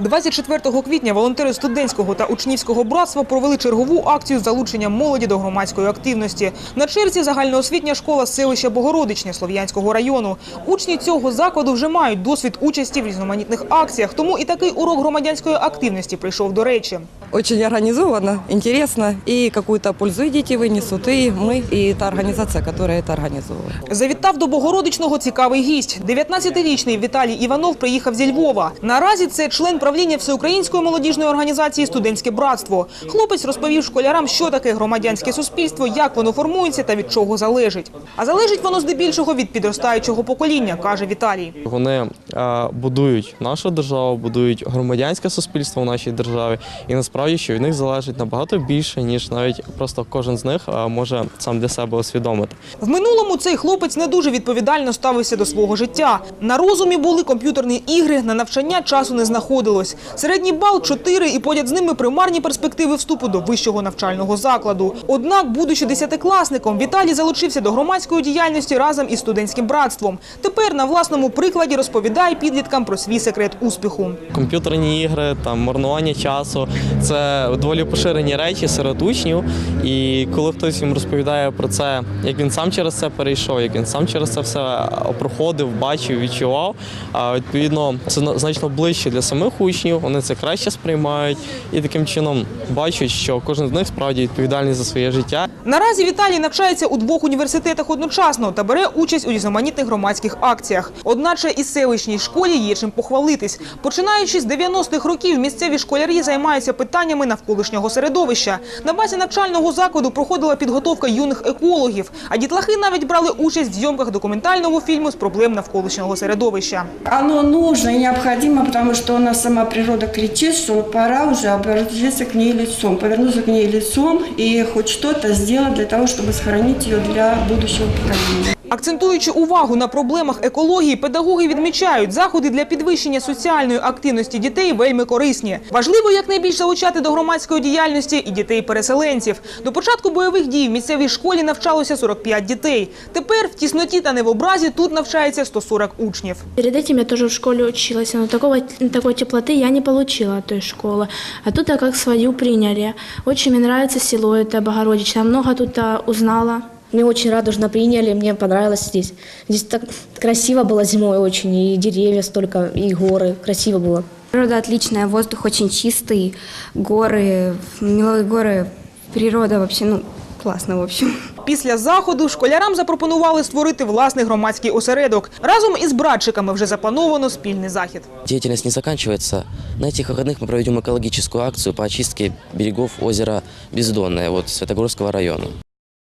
24 квітня волонтери студентського та учнівського братства провели чергову акцію з залученням молоді до громадської активності. На черзі загальноосвітня школа селища Богородичне Слов'янського району. Учні цього закладу вже мають досвід участі в різноманітних акціях, тому і такий урок громадянської активності прийшов до речі Очень организовано, интересно, и какую-то пользу и дети вынесут, и мы, и та организация, которая это организовывает. Завітав до Богородичного цікавий гість. 19-річний Віталій Іванов приїхав зі Львова. Наразі це член правління Всеукраїнської молодіжної організації Студентське братство. Хлопець розповів школярам, що таке громадянське суспільство, як воно формується та від чого залежить. А залежить воно здебільшого від підростаючого покоління, каже Віталій. Вони е, будують нашу державу, будують громадянське суспільство в нашій державі, і насправді, що від них залежить набагато більше, ніж навіть просто кожен з них може сам для себе усвідомити. В минулому цей хлопець не дуже відповідально ставився до свого життя. На розумі були комп'ютерні ігри, на навчання часу не знаходилось. Середній бал 4 і поряд з ними примарні перспективи вступу до вищого навчального закладу. Однак, будучи десятикласником, Віталій залучився до громадської діяльності разом із студентським братством. Тепер на власному прикладі розповідає підліткам про свій секрет успіху. Комп'ютерні ігри, там марнування часу це доволі поширені речі серед учнів. І коли хтось їм розповідає про це, як він сам через це перейшов, як він сам через це все проходив, бачив, відчував. А відповідно, це значно ближче для самих учнів. Вони це краще сприймають і таким чином бачать, що кожен з них справді відповідальний за своє життя. Наразі Віталій навчається у двох університетах одночасно та бере участь у різноманітних громадських акціях. Одначе і селищній школі є чим похвалитись. Починаючи з 90-х років, місцеві школярі займаються питаннями навколишнього середовища. На базі навчального закладу проходила підготовка юних екологів, а дітлахи навіть брали участь в зйомках документального фільму з проблем навколишнього середовища. Оно нужно и необходимо, потому что у нас сама природа кричит, что пора уже обратиться к ней лицом, повернуться к ней лицом и хоть что-то сделать для того, чтобы сохранить ее для будущего поколения. Акцентуючи увагу на проблемах екології, педагоги відмічають, заходи для підвищення соціальної активності дітей вельми корисні. Важливо якнайбільш залучати до громадської діяльності і дітей-переселенців. До початку бойових дій в місцевій школі навчалося 45 дітей. Тепер в тісноті та не в образі тут навчається 140 учнів. Перед этим я тоже в школе училась, но такого, такой теплоты я не получила от той школы. А тут как свою приняли. Очень мне нравится село это Богородичное. Много тут а, узнала. Меня очень радужно приняли, мне понравилось здесь. Здесь так красиво было зимой очень, и деревья столько, и горы, красиво было. Природа отличная, воздух очень чистый, горы, милые горы, природа вообще, ну, классно, в общем. Після заходу школярам запропонували створити власний громадський осередок. Разом із братчиками вже заплановано спільний захід. Деятельность не заканчивается. На этих выходных мы проведем экологическую акцию по очистке берегов озера Бездонное вот, Светогорского района.